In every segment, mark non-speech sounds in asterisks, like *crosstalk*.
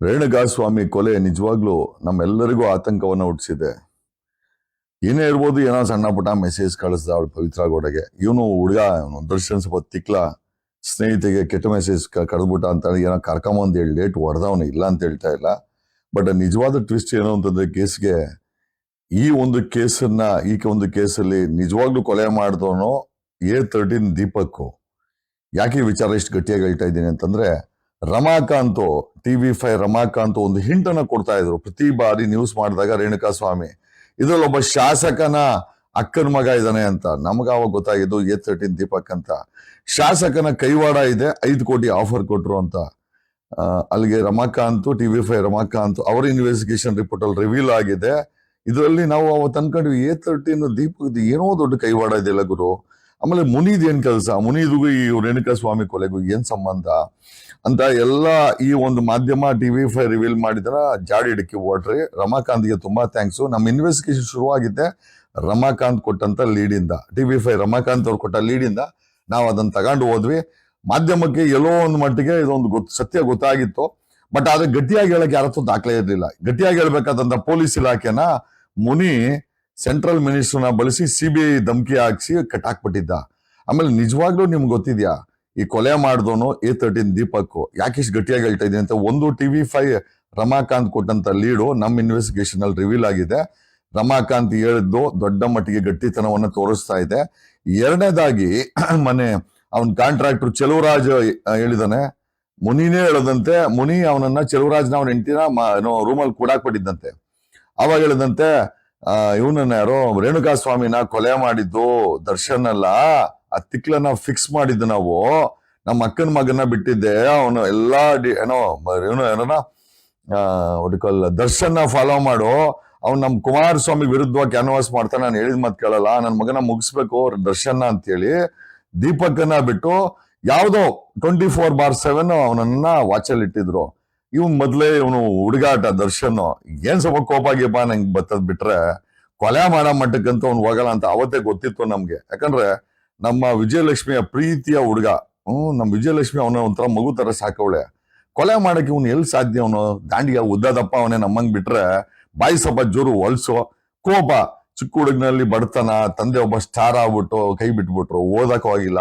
ರೇಣುಕಾಸ್ವಾಮಿ ಕೊಲೆ ನಿಜವಾಗ್ಲೂ ನಮ್ಮೆಲ್ಲರಿಗೂ ಆತಂಕವನ್ನು ಹುಟ್ಟಿಸಿದೆ. ಏನೇ ಇರ್ಬೋದು ಏನೋ ಸಣ್ಣ ಪುಟ್ಟ ಮೆಸೇಜ್ ಕಳಿಸ್ದ ಅವಳು ಪವಿತ್ರ ಗೌಡಗೆ. ಇವನು ಹುಡುಗ ಇವನು ದರ್ಶನ್ ಸ್ವಲ್ಪ ತಿಕ್ಲ, ಸ್ನೇಹಿತೆಗೆ ಕೆಟ್ಟ ಮೆಸೇಜ್ ಕಳೆದ್ಬಿಟ್ಟ ಅಂತ ಏನೋ ಕರ್ಕೊಂಬಂದು ಹೇಳಿ ಲೇಟ್ ಹೊಡೆದವನು ಇಲ್ಲ ಅಂತ ಹೇಳ್ತಾ ಇಲ್ಲ. ಬಟ್ ನಿಜವಾದ ಟ್ವಿಸ್ಟ್ ಏನು ಅಂತಂದ್ರೆ ಕೇಸ್ಗೆ ಈ ಒಂದು ಕೇಸನ್ನ ಈ ಒಂದು ಕೇಸಲ್ಲಿ ನಿಜವಾಗ್ಲೂ ಕೊಲೆ ಮಾಡಿದವನು ಎ ತರ್ಟೀನ್ ದೀಪಕ್ಕು. ಯಾಕೆ ವಿಚಾರ ಇಷ್ಟು ಗಟ್ಟಿಯಾಗಿ ಹೇಳ್ತಾ ಇದ್ದೀನಿ ಅಂತಂದ್ರೆ ರಮಾಕಾಂತ್ ಟಿವಿ ಫೈ ರಮಾಕಾಂತ್ ಒಂದು ಹಿಂಟನ್ನ ಕೊಡ್ತಾ ಇದ್ರು. ಪ್ರತಿ ಬಾರಿ ನ್ಯೂಸ್ ಮಾಡಿದಾಗ ರೇಣುಕಾ ಸ್ವಾಮಿ, ಇದ್ರಲ್ಲಿ ಒಬ್ಬ ಶಾಸಕನ ಅಕ್ಕನ ಮಗ ಇದ್ದಾನೆ ಅಂತ. ನಮಗ ಅವಾಗ ಗೊತ್ತಾಗಿದ್ದು ಎ ತರ್ಟೀನ್ ದೀಪಕ್ ಅಂತ. ಶಾಸಕನ ಕೈವಾಡ ಇದೆ, ಐದು ಕೋಟಿ ಆಫರ್ ಕೊಟ್ರು ಅಂತ. ಅಲ್ಲಿಗೆ ರಮಾಕಾಂತ್ ಟಿವಿ ಫೈ ರಮಾಕಾಂತ್ ಅವರ ಇನ್ವೆಸ್ಟಿಗೇಷನ್ ರಿಪೋರ್ಟ್ ಅಲ್ಲಿ ರಿವೀಲ್ ಆಗಿದೆ. ಇದರಲ್ಲಿ ನಾವು ಅವತ್ತು ಅನ್ಕೊಂಡ್ವಿ ಎ ತರ್ಟೀನ್ ದೀಪಕ್ ಏನೋ ದೊಡ್ಡ ಕೈವಾಡ ಇದೆಯಲ್ಲ ಗುರು? ಆಮೇಲೆ ಮುನಿದ್ ಏನ್ ಕೆಲಸ? ಮುನಿದಿಗೂ ಈ ರೇಣುಕಾ ಸ್ವಾಮಿ ಕೊಲೆಗೂ ಏನ್ ಸಂಬಂಧ? ಅಂತ ಎಲ್ಲ ಈ ಒಂದು ಮಾಧ್ಯಮ ಟಿವಿ ಫೈ ರಿವೀಲ್ ಮಾಡಿದ್ರ ಜಾಡಿ ಹಿಡಕಿ ಓಡ್ರಿ ರಮಾಕಾಂತ್ಗೆ ತುಂಬಾ ಥ್ಯಾಂಕ್ಸ್ ನಮ್ಮ ಇನ್ವೆಸ್ಟಿಗೇಷನ್ ಶುರುವಾಗಿದೆ ರಮಾಕಾಂತ್ ಕೊಟ್ಟಂತ ಲೀಡಿಂದ ಟಿವಿ ಫೈ ರಮಾಕಾಂತ್ ಅವ್ರು ಕೊಟ್ಟ ಲೀಡಿಂದ ನಾವು ಅದನ್ನ ತಗೊಂಡು ಹೋದ್ವಿ. ಮಾಧ್ಯಮಕ್ಕೆ ಎಲ್ಲೋ ಒಂದು ಮಟ್ಟಿಗೆ ಇದೊಂದು ಗೊತ್ತು ಸತ್ಯ ಗೊತ್ತಾಗಿತ್ತು. ಬಟ್ ಆದ್ರೆ ಗಟ್ಟಿಯಾಗಿ ಹೇಳಕ್ಕೆ ಯಾರತ್ತೂ ದಾಖಲೆ ಇರಲಿಲ್ಲ. ಗಟ್ಟಿಯಾಗಿ ಹೇಳ್ಬೇಕಾದಂತ ಪೊಲೀಸ್ ಇಲಾಖೆನ ಮುನಿ ಸೆಂಟ್ರಲ್ ಮಿನಿಸ್ಟರ್ನ ಬಳಸಿ ಸಿಬಿಐ ಧಮಕಿ ಹಾಕ್ಸಿ ಕಟ್ಟಾಕ್ಬಿಟ್ಟಿದ್ದ ಆಮೇಲೆ ನಿಜವಾಗ್ಲೂ ನಿಮ್ಗೆ ಗೊತ್ತಿದ್ಯಾ? ಈ ಕೊಲೆ ಮಾಡಿದವನು ಎ ತರ್ಟೀನ್ ದೀಪಕ್ ಯಾಕಿಷ್ಟು ಗಟ್ಟಿಯಾಗಿ ಹೇಳ್ತಾ ಇದೀನಿ ಅಂತ ಒಂದು ಟಿವಿ ಫೈವ್ ರಮಾಕಾಂತ್ ಕೊಟ್ಟಂತ ಲೀಡು ನಮ್ಮ ಇನ್ವೆಸ್ಟಿಗೇಷನ್ ಅಲ್ಲಿ ರಿವೀಲ್ ಆಗಿದೆ. ರಮಾಕಾಂತ್ ಹೇಳಿದ್ದು ದೊಡ್ಡ ಮಟ್ಟಿಗೆ ಗಟ್ಟಿತನವನ್ನ ತೋರಿಸ್ತಾ ಇದೆ. ಎರಡನೇದಾಗಿ *clears throat* ಮನೆ ಅವನ್ ಕಾಂಟ್ರಾಕ್ಟರ್ ಚೆಲುವರಾಜ್ ಹೇಳಿದಾನೆ. ಮುನಿನೇ ಹೇಳದಂತೆ, ಮುನಿ ಅವನನ್ನ ಚೆಲುವರಾಜ್ನ ಅವನ ಹೆಂಡತಿನ ರೂಮಲ್ಲಿ ಕೂಡಾಕ್ಬಿಟ್ಟಿದ್ದಂತೆ. ಅವಾಗ ಹೇಳಿದಂತೆ ಇವನನ್ನ ಯಾರೋ ರೇಣುಕಾ ಸ್ವಾಮಿನ ಕೊಲೆ ಮಾಡಿದ್ದು ದರ್ಶನ್ ಅಲ್ಲ ಆ ತಿಕ್ಲನ್ನ ಫಿಕ್ಸ್ ಮಾಡಿದ್ದು ನಾವು. ನಮ್ಮ ಅಕ್ಕನ ಮಗನ ಬಿಟ್ಟಿದ್ದೆ, ಅವನು ಎಲ್ಲಾ ಡಿ- ಏನೋ ಏನು ಏನೋ ಏನೋನ ಒಡಿಕಲ್ ದರ್ಶನ್ ಫಾಲೋ ಮಾಡು. ಅವ್ನು ನಮ್ಮ ಕುಮಾರಸ್ವಾಮಿ ವಿರುದ್ಧವಾಗಿ ಕ್ಯಾನ್ವಾಸ್ ಮಾಡ್ತಾನೆ, ನಾನು ಹೇಳಿದ ಮಾತು ಕೇಳಲ್ಲ ನನ್ನ ಮಗನ ಮುಗಿಸ್ಬೇಕು ದರ್ಶನ ಅಂತೇಳಿ ದೀಪಕ್ಕನ್ನ ಬಿಟ್ಟು ಯಾವುದೋ ಟ್ವೆಂಟಿ ಫೋರ್ ಬಾರ್ ಸೆವೆನ್ ಅವನನ್ನ ವಾಚಲ್ಲಿ ಇಟ್ಟಿದ್ರು ಇವ್ನ್ ಮೊದ್ಲೇ ಇವನು ಹುಡುಗಾಟ, ದರ್ಶನ್. ಏನ್ ಸ್ವಲ್ಪ ಕೋಪ ಗೀಪ ನಂಗೆ ಬತ್ತದ್ ಬಿಟ್ರೆ ಕೊಲೆ ಮಾಡೋ ಮಟ್ಟಕ್ಕಂತ ಅವ್ನು ಹೋಗಲ್ಲ ಅಂತ ಅವತ್ತೇ ಗೊತ್ತಿತ್ತು ನಮ್ಗೆ. ಯಾಕಂದ್ರೆ ನಮ್ಮ ವಿಜಯಲಕ್ಷ್ಮಿಯ ಪ್ರೀತಿಯ ಹುಡುಗ, ಹ್ಮ್ ನಮ್ಮ ವಿಜಯಲಕ್ಷ್ಮಿ ಅವನ ಒಂಥರ ಮಗು ತರ ಸಾಕವಳೆ. ಕೊಲೆ ಮಾಡಕ್ಕೆ ಇವನು ಎಲ್ಲಿ ಸಾಧ್ಯ ಅವನು? ದಾಂಡಿಗೆ ಉದ್ದದಪ್ಪ ಅವನೇ ನಮ್ಮಂಗ್ ಬಿಟ್ರೆ ಬಾಯಿ ಸ್ವಲ್ಪ ಜೋರು ಹೊಲ್ಸು. ಕೋಪ, ಚಿಕ್ಕ ಹುಡುಗನಲ್ಲಿ ಬಡತನ, ತಂದೆ ಒಬ್ಬ ಸ್ಟಾರ್ ಆಗ್ಬಿಟ್ಟು ಕೈ ಬಿಟ್ಬಿಟ್ರು ಓದಕ್ ಹೋಗಿಲ್ಲ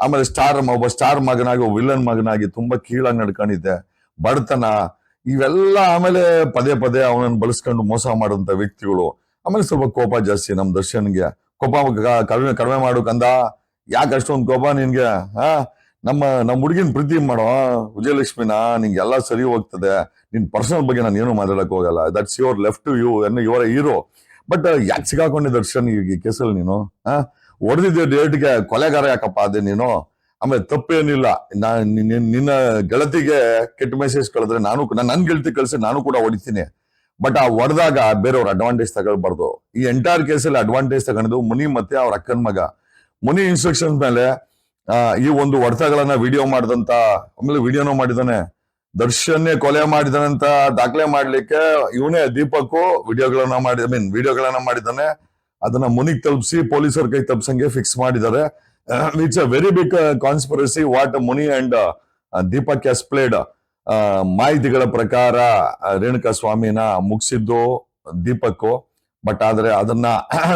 ಆಮೇಲೆ ಸ್ಟಾರ್ ಒಬ್ಬ ಸ್ಟಾರ್ ಮಗನಾಗಿ ವಿಲನ್ ಮಗನಾಗಿ ತುಂಬಾ ಕೀಳಾಗಿ ನಡ್ಕೊಂಡಿದ್ದೆ. ಬಡತನ, ಇವೆಲ್ಲ ಆಮೇಲೆ ಪದೇ ಪದೇ ಅವನನ್ನು ಬಳಸ್ಕೊಂಡು ಮೋಸ ಮಾಡುವಂತ ವ್ಯಕ್ತಿಗಳು. ಆಮೇಲೆ ಸ್ವಲ್ಪ ಕೋಪ ಜಾಸ್ತಿ ನಮ್ಮ ದರ್ಶನ್ಗೆ. ಕೋಪ ಕಡಿಮೆ ಕಡಿಮೆ ಮಾಡು ಕಂದ. ಯಾಕೆ ಅಷ್ಟೊಂದು ಕೋಪ ನಿನ್ಗೆ? ಹಾ? ನಮ್ಮ ನಮ್ಮ ಹುಡುಗಿನ ಪ್ರೀತಿ ಮಾಡೋ ವಿಜಯಲಕ್ಷ್ಮಿನ? ನಿಂಗೆ ಎಲ್ಲ ಸರಿ ಹೋಗ್ತದೆ. ನಿನ್ ಪರ್ಸನಲ್ ಬಗ್ಗೆ ನಾನು ಏನು ಮಾತಾಡಕ್ ಹೋಗಲ್ಲ. ದಟ್ಸ್ ಯುವರ್ ಲೆಫ್ಟ್ ಯು ಎನ್ನು ಯುವರ್ ಹೀರೋ ಬಟ್ ಯಾಕೆ ಸಿಗಾಕೊಂಡೆ ದರ್ಶನ್ ಈ ಕೇಸಲ್ಲಿ ನೀನು? ಹಾ? ಹೊಡೆದಿದ್ದೆ ಡೇಟ್ಗೆ ಕೊಲೆಗಾರ ಯಾಕಪ್ಪ ಅದೇ ನೀನು? ಆಮೇಲೆ ತಪ್ಪೇನಿಲ್ಲ. ನಿನ್ನ- ಗೆಳತಿಗೆ ಕೆಟ್ಟ ಮೆಸೇಜ್ ಕಳೆದ್ರೆ ನಾನು ನನ್ನ ನನ್ ಗೆಳತಿ ಕಳಿಸಿ ನಾನು ಕೂಡ ಹೊಡಿತೀನಿ. ಬಟ್ ಆ ಹೊಡೆದಾಗ ಬೇರೆಯವ್ರ ಅಡ್ವಾಂಟೇಜ್ ತಗೊಳ್ಬಾರ್ದು. ಈ ಎಂಟೈರ್ ಕೇಸಲ್ಲಿ ಅಡ್ವಾಂಟೇಜ್ ತಗೊಂಡು ಮುನಿ ಮತ್ತೆ ಅವ್ರ ಅಕ್ಕನ ಮಗ. ಮುನಿ ಇನ್ಸ್ಟ್ರಕ್ಷನ್ಸ್ ಮೇಲೆ ಈ ಒಂದು ಹೊಡೆತಗಳನ್ನ ವಿಡಿಯೋ ಮಾಡಿದಂತ, ಆಮೇಲೆ ವಿಡಿಯೋನೂ ಮಾಡಿದಾನೆ. ದರ್ಶನ್ನೇ ಕೊಲೆ ಮಾಡಿದಾನಂತ ದಾಖಲೆ ಮಾಡ್ಲಿಕ್ಕೆ ಇವನೇ ದೀಪಕ್ಕೂ ವಿಡಿಯೋಗಳನ್ನ ಮಾಡಿ ಐ ಮೀನ್ ವಿಡಿಯೋಗಳನ್ನ ಮಾಡಿದ್ದಾನೆ ಅದನ್ನ ಮುನಿಗ್ ತಲುಪಿಸಿ ಪೊಲೀಸರ ಕೈ ತಪ್ಸಂಗೆ ಫಿಕ್ಸ್ ಮಾಡಿದ್ದಾರೆ it's a very big conspiracy what Muni and Deepak has played ಮಾಹಿತಿಗಳ ಪ್ರಕಾರ ರೇಣುಕಾ ಸ್ವಾಮಿನ ಮುಗಿಸಿದ್ದು ದೀಪಕ್ಕು ಬಟ್ ಆದರೆ ಅದನ್ನ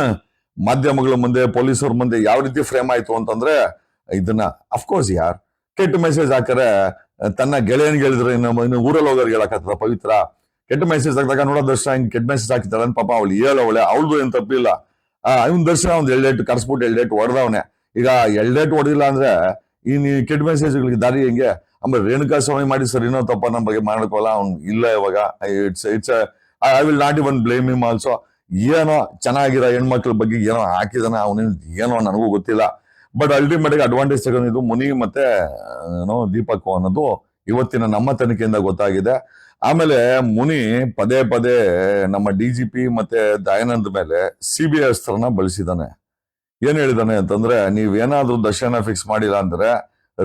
*clears throat* ಮಾಧ್ಯಮಗಳ ಮುಂದೆ ಪೊಲೀಸರ ಮುಂದೆ ಯಾವ ರೀತಿ ಫ್ರೇಮ್ ಆಯ್ತು ಅಂತಂದ್ರೆ, ಇದನ್ನ ಅಫ್ಕೋರ್ಸ್ ಯಾರ್, ಕೆಟ್ಟ ಮೆಸೇಜ್ ಹಾಕರೆ ತನ್ನ ಗೆಳೆಯನ್ಗೆ ಹೇಳಿದ್ರೆ ಇನ್ನು ಊರಲ್ಲಿ ಹೋಗೋರ್ಗೆ ಹೇಳಕತ್ತದ ಪವಿತ್ರ. ಕೆಟ್ಟ ಮೆಸೇಜ್ ಹಾಕಿದಾಗ ನೋಡೋ ದರ್ಶನ ಹಿಂಗೆ ಕೆಟ್ಟ ಮೆಸೇಜ್ ಹಾಕಿದ್ದಾಳೆ ಅಂತ ಪಾಪ ಅವಳು ಹೇಳವಳೆ ಅವಳದು ಏನು ತಪ್ಪಿಲ್ಲ. ಇವನ್ ದರ್ಶನ ಒಂದು ಎಲ್ಡೇಟ್ ಕರ್ಸ್ಬಿಟ್ಟು ಎಲ್ಡೇಟ್ ಹೊಡೆದವನೆ. ಈಗ ಎಲ್ಡೇಟ್ ಹೊಡಿಲ್ಲ ಅಂದ್ರೆ ಈ ಕೆಟ್ಟ ಮೆಸೇಜ್ಗಳಿಗೆ ದಾರಿ ಹೆಂಗೆ? ಆಮೇಲೆ ರೇಣುಕಾ ಸ್ವಾಮಿ ಮಾಡಿ ಸರ್ ಏನೋ ತಪ್ಪ ನಮ್ಮ ಬಗ್ಗೆ ಮಾಡ್ಕೋಲ್ಲ ಅವ್ನು ಇಲ್ಲ ಇವಾಗ. It's it's I will not even blame him also ಏನೋ ಚೆನ್ನಾಗಿರೋ ಹೆಣ್ಮಕ್ಳ ಬಗ್ಗೆ ಏನೋ ಹಾಕಿದಾನ ಅವನೇನು ಏನೋ ನನಗೂ ಗೊತ್ತಿಲ್ಲ. ಬಟ್ ಅಲ್ಟಿಮೇಟ್ ಅಡ್ವಾಂಟೇಜ್ ತಗೊಂಡಿದ್ದು ಮುನಿ ಮತ್ತೆ ಏನೋ ದೀಪಕ್ ಅನ್ನೋದು ಇವತ್ತಿನ ನಮ್ಮ ತನಿಖೆಯಿಂದ ಗೊತ್ತಾಗಿದೆ. ಆಮೇಲೆ ಮುನಿ ಪದೇ ಪದೇ ನಮ್ಮ ಡಿ ಜಿ ಪಿ ಮತ್ತೆ ದಯಾನಂದ್ ಮೇಲೆ ಸಿ ಬಿ ಐ ಅಸ್ತ್ರನ ಬಳಸಿದಾನೆ. ಏನ್ ಹೇಳಿದಾನೆ ಅಂತಂದ್ರೆ, ನೀವೇನಾದ್ರೂ ದರ್ಶನ ಫಿಕ್ಸ್ ಮಾಡಿಲ್ಲ ಅಂದ್ರೆ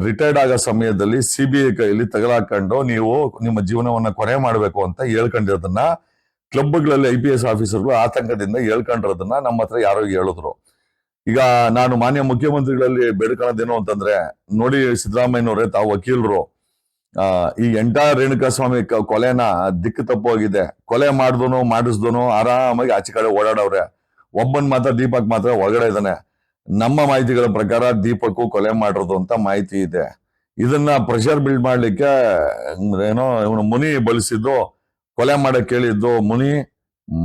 ರಿಟೈರ್ಡ್ ಆಗೋ ಸಮಯದಲ್ಲಿ ಸಿ ಬಿ ಐ ಕೈಯಲ್ಲಿ ತಗಲಾಕೊಂಡು ನೀವು ನಿಮ್ಮ ಜೀವನವನ್ನ ಕೊನೆ ಮಾಡಬೇಕು ಅಂತ ಹೇಳ್ಕೊಂಡಿರೋದನ್ನ, ಕ್ಲಬ್ಗಳಲ್ಲಿ ಐ ಪಿ ಎಸ್ ಆಫೀಸರ್ಗಳು ಆತಂಕದಿಂದ ಹೇಳ್ಕೊಂಡಿರೋದನ್ನ ನಮ್ಮ ಹತ್ರ ಯಾರೋ ಹೇಳಿದ್ರು. ಈಗ ನಾನು ಮಾನ್ಯ ಮುಖ್ಯಮಂತ್ರಿಗಳಲ್ಲಿ ಬೇಡ್ಕೊಳ್ಳೋದೇನು ಅಂತಂದ್ರೆ, ನೋಡಿ ಸಿದ್ದರಾಮಯ್ಯನವರೇ, ತಾವು ವಕೀಲರು. ಈ ಎಂಟೈರ್ ರೇಣುಕಾಸ್ವಾಮಿ ಕೊಲೆನ ದಿಕ್ಕು ತಪ್ಪೋಗಿದೆ. ಕೊಲೆ ಮಾಡಿದನು, ಮಾಡಿಸ್ದನು, ಆರಾಮಾಗಿ ಆಚೆ ಕಡೆ ಓಡಾಡವ್ರೆ. ಒಬ್ಬನ್ ಮಾತ್ರ, ದೀಪಕ್ ಮಾತ್ರ ಒಳಗಡೆ ಇದ್ದಾನೆ. ನಮ್ಮ ಮಾಹಿತಿಗಳ ಪ್ರಕಾರ ದೀಪಕ್ ಕೊಲೆ ಮಾಡಿರೋದು ಅಂತ ಮಾಹಿತಿ ಇದೆ. ಇದನ್ನ ಪ್ರೆಷರ್ ಬಿಲ್ಡ್ ಮಾಡ್ಲಿಕ್ಕೆ ಏನೋ ಇವನು ಮುನಿ ಬಳಸಿದ್ದು ಕೊಲೆ ಮಾಡಕ್ ಕೇಳಿದ್ದು ಮುನಿ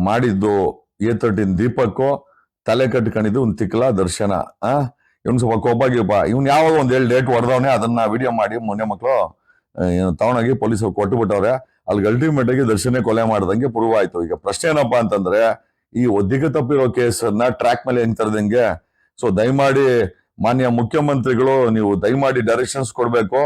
ಮಾಡಿದ್ದು. ಎ ತರ್ಟೀನ್ ದೀಪಕ್ ತಲೆ ಕಟ್ಕೊಂಡಿದ್ದು ಒಂದು ತಿಕ್ಕಲ ದರ್ಶನ. ಆ? ಇವನ್ ಸ್ವಲ್ಪ ಕೋಪಾಗಿಪ್ಪ ಇವ್ನು ಯಾವಾಗ ಒಂದ್ ಏಳು ಡೇಟ್ ಹೊಡೆದವನೇ, ಅದನ್ನ ವಿಡಿಯೋ ಮಾಡಿ ಮೊನ್ನೆ ಮಕ್ಕಳು ತಗೊಂಡೋಗಿ ಪೊಲೀಸರು ಕೊಟ್ಟು ಬಿಟ್ಟವ್ರೆ ಅಲ್ಲಿ ಅಲ್ಟಿಮೇಟ್ ಆಗಿ ದರ್ಶನ ಕೊಲೆ ಮಾಡ್ದಂಗೆ ಪ್ರೂವ್ ಆಯ್ತು. ಈಗ ಪ್ರಶ್ನೆ ಏನಪ್ಪಾ ಅಂತಂದ್ರೆ ಈ ಒದ್ದಿಗೆ ತಪ್ಪಿರೋ ಕೇಸನ್ನ ಟ್ರ್ಯಾಕ್ ಮೇಲೆ ಹೆಂಗ್ ಸೊ ದಯಮಾಡಿ ಮಾನ್ಯ ಮುಖ್ಯಮಂತ್ರಿಗಳು, ನೀವು ದಯಮಾಡಿ ಡೈರೆಕ್ಷನ್ಸ್ ಕೊಡ್ಬೇಕು.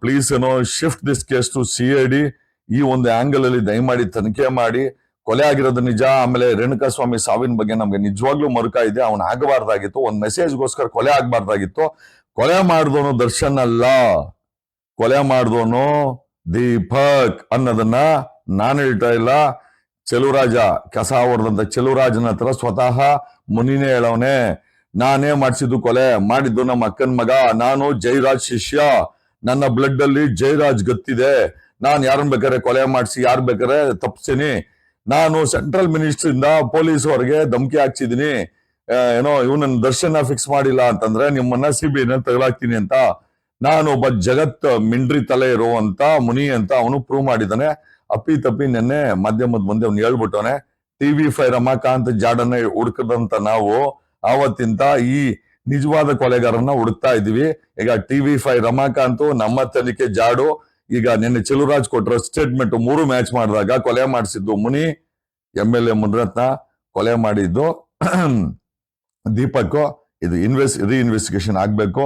ಪ್ಲೀಸ್ ಏನೋ shift this case to C I D ಈ ಒಂದು ಆಂಗಲ್ ಅಲ್ಲಿ ದಯಮಾಡಿ ತನಿಖೆ ಮಾಡಿ. ಕೊಲೆ ಆಗಿರೋದು ನಿಜ, ಆಮೇಲೆ ರೇಣುಕಾ ಸ್ವಾಮಿ ಸಾವಿನ ಬಗ್ಗೆ ನಮ್ಗೆ ನಿಜವಾಗ್ಲೂ ಮರುಕ ಇದೆ. ಅವ್ನು ಆಗಬಾರ್ದಾಗಿತ್ತು. ಒಂದು ಮೆಸೇಜ್ಗೋಸ್ಕರ ಕೊಲೆ ಆಗಬಾರ್ದಾಗಿತ್ತು. ಕೊಲೆ ಮಾಡಿದವನು ದರ್ಶನ್ ಅಲ್ಲ. ಕೊಲೆ ಮಾಡಿದವನು ದೀಪಕ್ ಅನ್ನೋದನ್ನ ನಾನು ಹೇಳ್ತಾ ಇಲ್ಲ. ಚೆಲುವರಾಜ ಕಸ ಹೊಡೆದಂತ ಚೆಲುವರಾಜನ ಹತ್ರ ಸ್ವತಃ ಮುನಿನೇ ಹೇಳವನೆ. ನಾನೇ ಮಾಡಿಸಿದ್ದು ಕೊಲೆ, ಮಾಡಿದ್ದು ನಮ್ಮ ಅಕ್ಕನ ಮಗ, ನಾನು ಜೈರಾಜ್ ಶಿಷ್ಯ. ನನ್ನ ಬ್ಲಡ್ ಅಲ್ಲಿ ಜೈರಾಜ್ ಗತ್ತಿದೆ. ನಾನು ಯಾರನ್ನ ಬೇಕಾದ್ರೆ ಕೊಲೆ ಮಾಡಿಸಿ, ಯಾರು ಬೇಕಾದ್ರೆ ತಪ್ಪಿಸ್ತೀನಿ ನಾನು ಸೆಂಟ್ರಲ್ ಮಿನಿಸ್ಟರ್ ಇಂದ ಪೊಲೀಸ್ ಅವರಿಗೆ ಧಮಕಿ ಹಾಕ್ಸಿದೀನಿ. ಏನೋ ಇವನನ್ನ ದರ್ಶನ ಫಿಕ್ಸ್ ಮಾಡಿಲ್ಲ ಅಂತಂದ್ರೆ ನಿಮ್ಮನ್ನ ಸಿ ಬಿ ತಗಲಾಕ್ತೀನಿ ಅಂತ. ನಾನು ಒಬ್ಬ ಜಗತ್ ಮಿಂಡ್ರಿ ತಲೆ ಇರುವಂತ ಮುನಿ ಅಂತ ಅವನು ಪ್ರೂವ್ ಮಾಡಿದ್ದಾನೆ. ಅಪ್ಪಿ ತಪ್ಪಿ ನೆನ್ನೆ ಮಾಧ್ಯಮದ ಮುಂದೆ ಅವ್ನು ಹೇಳ್ಬಿಟ್ಟವನೆ ಟಿವಿ ಫೈ ರಮಾಕಾಂತ್ ಜಾಡನ್ನ ಹುಡುಕದಂತ ನಾವು ಆವತ್ತಿಂದ ಈ ನಿಜವಾದ ಕೊಲೆಗಾರನ್ನ ಹುಡುಕ್ತಾ ಇದೀವಿ ಈಗ ಟಿ ವಿ ಫೈ ರಮಾಕಾಂತ್ ನಮ್ಮ ತನಿಖೆ ಜಾಡು. ಈಗ ನಿನ್ನೆ ಚೆಲುರಾಜ್ ಕೊಟ್ಟರೋ ಸ್ಟೇಟ್ಮೆಂಟ್ ಮೂರು ಮ್ಯಾಚ್ ಮಾಡಿದಾಗ ಕೊಲೆ ಮಾಡಿಸಿದ್ದು Muni M L A Munirathna ಕೊಲೆ ಮಾಡಿದ್ದು *clears throat* ದೀಪಕ್ ಇದು ಇನ್ವೆಸ್ಟ್ ರೀಇನ್ವೆಸ್ಟಿಗೇಷನ್ ಆಗ್ಬೇಕು.